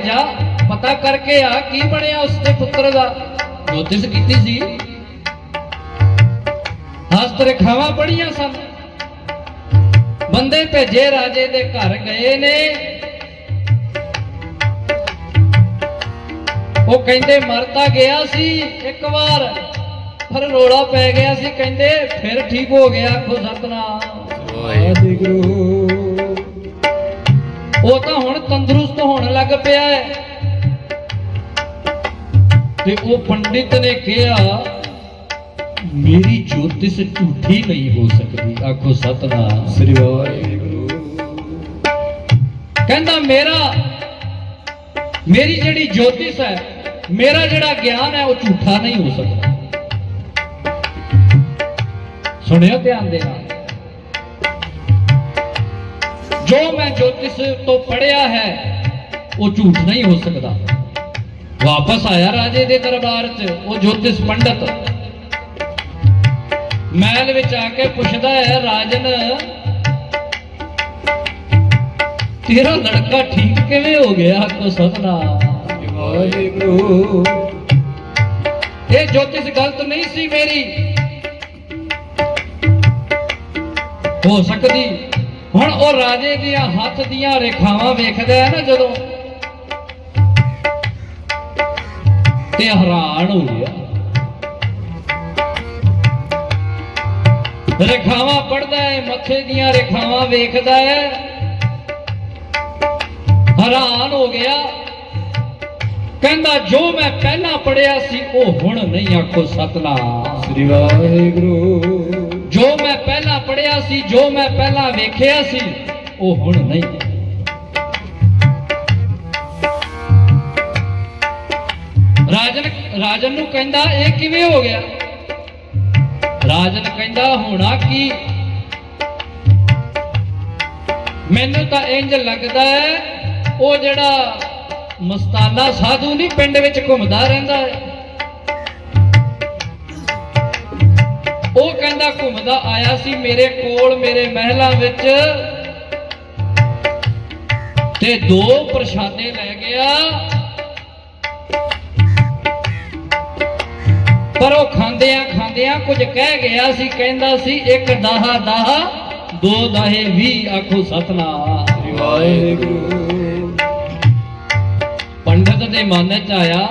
ਜਾ, ਪਤਾ ਕਰਕੇ ਆ ਕੀ ਬਣਿਆ ਉਸਦੇ ਪੁੱਤਰ ਦਾ। ਜੋਤਿਸ਼ ਕੀਤੀ ਸੀ। ਹਸਤ ਰੇਖਾਵਾਂ ਪੜੀਆਂ ਸਨ। ਬੰਦੇ ਭੇਜੇ ਰਾਜੇ ਦੇ ਘਰ ਗਏ ਨੇ। ਉਹ ਕਹਿੰਦੇ ਮਰਤਾ ਗਿਆ ਸੀ ਇੱਕ ਵਾਰ ਫਿਰ ਰੋਲਾ ਪੈ ਗਿਆ ਸੀ। ਕਹਿੰਦੇ, ਫਿਰ ਠੀਕ ਹੋ ਗਿਆ, ਆਖੋ ਸਤਨਾਮ। ਵਾਹਿਗੁਰੂ। ਉਹ ਤਾਂ ਹੁਣ ਤੰਦਰੁਸਤ ਹੋਣ ਲੱਗ ਪਿਆ ਹੈ। ਤੇ ਉਹ ਪੰਡਿਤ ਨੇ ਕਿਹਾ ਮੇਰੀ ਜੋਤਿਸ਼ ਝੂਠੀ ਨਹੀਂ ਹੋ ਸਕਦੀ। ਆਖੋ ਸਤਨਾਮ। ਸ੍ਰੀ ਵਾਹਿਗੁਰੂ। ਕਹਿੰਦਾ ਮੇਰਾ ਮੇਰੀ ਜਿਹੜੀ ਜੋਤਿਸ਼ ਹੈ ਮੇਰਾ ਜਿਹੜਾ ਗਿਆਨ ਹੈ ਉਹ ਝੂਠਾ ਨਹੀਂ ਹੋ ਸਕਦਾ। ਸੁਣਿਓ ਧਿਆਨ ਦੇ ਨਾਲ। ਜੋ ਮੈਂ ਜੋਤਿਸ਼ ਤੋਂ ਪੜਿਆ ਹੈ, ਉਹ ਝੂਠ ਨਹੀਂ ਹੋ ਸਕਦਾ। ਵਾਪਸ ਆਇਆ ਰਾਜੇ ਦੇ ਦਰਬਾਰ 'ਚ, ਉਹ ਜੋਤਿਸ਼ ਪੰਡਤ ਮਹਿਲ ਵਿੱਚ ਆ ਕੇ ਪੁੱਛਦਾ ਹੈ, ਰਾਜਨ, ਤੇਰਾ ਲੜਕਾ ਠੀਕ ਕਿਵੇਂ ਹੋ ਗਿਆ ਕੋ ਸਤਨਾਮ? ਵਾਹਿਗੁਰੂ। ਇਹ ਜੋਤਿਸ਼ ਗਲਤ ਨਹੀਂ ਸੀ ਮੇਰੀ, ਹੋ ਸਕਦੀ ਹੁਣ ਉਹ ਰਾਜੇ ਦੀਆਂ ਹੱਥ ਦੀਆਂ ਰੇਖਾਵਾਂ ਵੇਖਦਾ ਹੈ ਨਾ ਜਦੋਂ। ਤੇ ਹੈਰਾਨ ਹੋ ਗਿਆ। ਰੇਖਾਵਾਂ ਪੜਦਾ ਹੈ, ਮੱਥੇ ਦੀਆਂ ਰੇਖਾਵਾਂ ਵੇਖਦਾ ਹੈ। ਹੈਰਾਨ ਹੋ ਗਿਆ। ਕਹਿੰਦਾ, ਜੋ ਮੈਂ ਪਹਿਲਾਂ ਪੜਿਆ ਸੀ, ਉਹ ਹੁਣ ਨਹੀਂ ਆਖੋ ਸਤਨਾਮ। ਸ੍ਰੀ ਵਾਹਿਗੁਰੂ। ਜੋ ਮੈਂ ਪਹਿਲਾਂ ਪੜਿਆ ਸੀ, ਜੋ ਮੈਂ ਪਹਿਲਾਂ ਵੇਖਿਆ ਸੀ, ਉਹ ਹੁਣ ਨਹੀਂ। ਰਾਜਨ ਰਾਜਨ ਨੂੰ ਕਹਿੰਦਾ, ਇਹ ਕਿਵੇਂ ਹੋ ਗਿਆ? ਰਾਜਨ ਕਹਿੰਦਾ, ਹੋਣਾ ਕੀ? ਮੈਨੂੰ ਤਾਂ ਇੰਜ ਲੱਗਦਾ ਹੈ, ਉਹ ਜਿਹੜਾ ਮਸਤਾਨਾ ਸਾਧੂ ਨਹੀਂ, ਪਿੰਡ ਵਿੱਚ ਘੁੰਮਦਾ ਰਹਿੰਦਾ ਹੈ। ਉਹ ਕਹਿੰਦਾ ਘੁੰਮਦਾ ਆਇਆ ਸੀ ਮੇਰੇ ਕੋਲ, ਮੇਰੇ ਮਹਿਲਾਂ ਵਿੱਚ। ਤੇ ਦੋ ਪ੍ਰਸ਼ਾਦੇ ਲੈ ਗਿਆ। ਪਰ ਉਹ ਖਾਂਦਿਆਂ ਖਾਂਦਿਆਂ ਕੁਝ ਕਹਿ ਗਿਆ ਸੀ, ਕਹਿੰਦਾ ਸੀ, ਇੱਕ ਦਾਹਾ ਦਾਹਾ, ਦੋ ਦਾਹੇ ਵੀ ਆਖੋ ਸਤਨਾਮ। ਸ੍ਰੀ ਵਾਹਿਗੁਰੂ ਪੰਡਤ ਦੇ ਮਨ ਚ ਆਇਆ,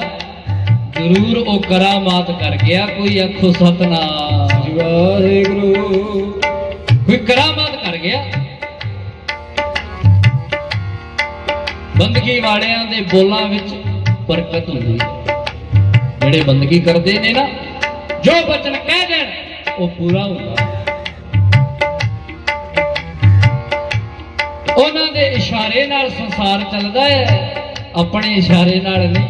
ਜ਼ਰੂਰ ਉਹ ਕਰਾਮਾਤ ਕਰ ਗਿਆ, ਕੋਈ ਆਖੋ ਸਤਨਾਮ। ਵਾਹਿਗੁਰੂ। ਕੋਈ ਕਰਾਮਾਤ ਕਰ ਗਿਆ? ਬੰਦਗੀ ਵਾਲਿਆਂ ਦੇ ਬੋਲਾਂ ਵਿੱਚ ਬਰਕਤ ਹੁੰਦੀ ਜਿਹੜੇ ਬੰਦਗੀ ਕਰਦੇ ਨੇ ਨਾ, ਜੋ ਬਚਨ ਕਹਿ ਦੇਣ, ਉਹ ਪੂਰਾ ਹੁੰਦਾ ਉਹਨਾਂ ਦੇ ਇਸ਼ਾਰੇ ਨਾਲ ਸੰਸਾਰ ਚੱਲਦਾ ਹੈ, ਆਪਣੇ ਇਸ਼ਾਰੇ ਨਾਲ ਨਹੀਂ।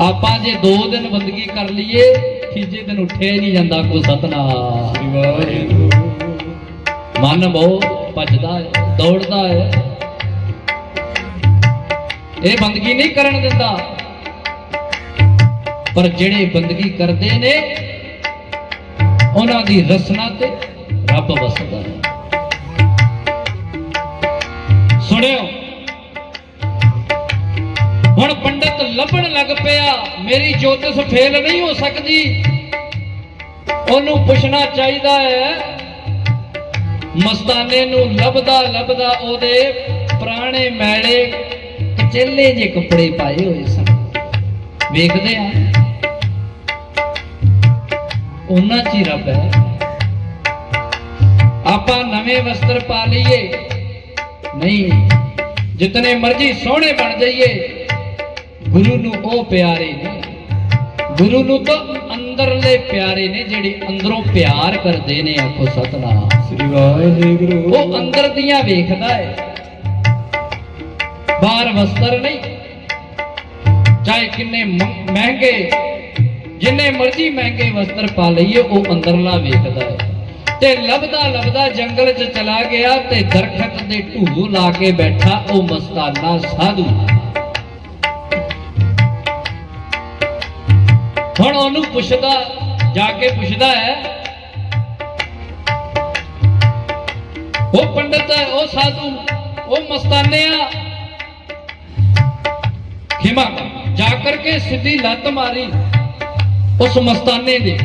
ਆਪਾਂ ਜੇ ਦੋ ਦਿਨ ਬੰਦਗੀ ਕਰ ਲਈਏ ਤੀਜੇ ਦਿਨ ਉੱਠਿਆ ਹੀ ਨਹੀਂ ਜਾਂਦਾ ਕੋ ਸਤਨਾਮ। ਵਾਹਿਗੁਰੂ ਮਨ ਬਹੁ ਭੱਜਦਾ ਹੈ, ਦੌੜਦਾ ਹੈ। ਇਹ ਬੰਦਗੀ ਨਹੀਂ ਕਰਨ ਦਿੰਦਾ। ਪਰ ਜਿਹੜੇ ਬੰਦਗੀ ਕਰਦੇ ਨੇ, ਉਹਨਾਂ ਦੀ ਰਸਨਾ ਤੇ ਰੱਬ ਵਸਦਾ ਹੈ। ਸੁਣਿਓ ਹੁਣ ਲੱਭਣ ਲੱਗ ਪਿਆ, ਮੇਰੀ ਜੋਤਿਸ਼ ਫੇਲ ਨਹੀਂ ਹੋ ਸਕਦੀ। ਉਹਨੂੰ ਪੁੱਛਣਾ ਚਾਹੀਦਾ ਹੈ, ਮਸਤਾਨੇ ਨੂੰ ਲੱਭਦਾ ਲੱਭਦਾ ਉਹਦੇ ਪੁਰਾਣੇ ਮੈਲੇ ਕਚੇਲੇ ਜੇ ਕੱਪੜੇ ਪਾਏ ਹੋਏ ਸਨ। ਵੇਖਦੇ ਆ ਉਹਨਾਂ ਚ ਹੀ ਰੱਬ ਹੈ ਆਪਾਂ ਨਵੇਂ ਵਸਤਰ ਪਾ ਲਈਏ। ਨਹੀਂ, ਜਿਤਨੇ ਮਰਜ਼ੀ ਸੋਹਣੇ ਬਣ ਜਾਈਏ। ਗੁਰੂ ਨੂੰ ਉਹ ਪਿਆਰੇ ਨੇ। ਗੁਰੂ ਨੂੰ ਤਾਂ ਅੰਦਰਲੇ ਪਿਆਰੇ ਨੇ ਜਿਹੜੇ ਅੰਦਰੋਂ ਪਿਆਰ ਕਰਦੇ ਨੇ ਆਖੋ ਸਤਨਾਮ। ਸ੍ਰੀ ਵਾਹਿਗੁਰੂ। ਉਹ ਅੰਦਰ ਦੀਆਂ ਵੇਖਦਾ ਹੈ। ਬਾਹਰ ਵਸਤਰ ਨਹੀਂ। ਚਾਹੇ ਕਿੰਨੇ ਮਹਿੰਗੇ ਜਿੰਨੇ ਮਰਜ਼ੀ ਮਹਿੰਗੇ ਵਸਤਰ ਪਾ ਲਈਏ ਉਹ ਅੰਦਰਲਾ ਵੇਖਦਾ ਹੈ। ਤੇ ਲੱਭਦਾ ਲੱਭਦਾ ਜੰਗਲ 'ਚ ਚਲਾ ਗਿਆ ਤੇ ਦਰਖਤ ਦੇ ਢੂਹ ਲਾ ਕੇ ਬੈਠਾ ਉਹ ਮਸਤਾਨਾ ਸਾਧੂ। ਹੁਣ ਉਹਨੂੰ ਪੁੱਛਦਾ, ਜਾ ਕੇ ਪੁੱਛਦਾ ਹੈ। ਉਹ ਪੰਡਤ ਹੈ, ਉਹ ਸਾਧੂ, ਉਹ ਮਸਤਾਨਿਆ ਖਿਮਾ, ਜਾ ਕਰਕੇ ਸਿੱਧੀ ਲੱਤ ਮਾਰੀ ਉਸ ਮਸਤਾਨੇ ਦੇ।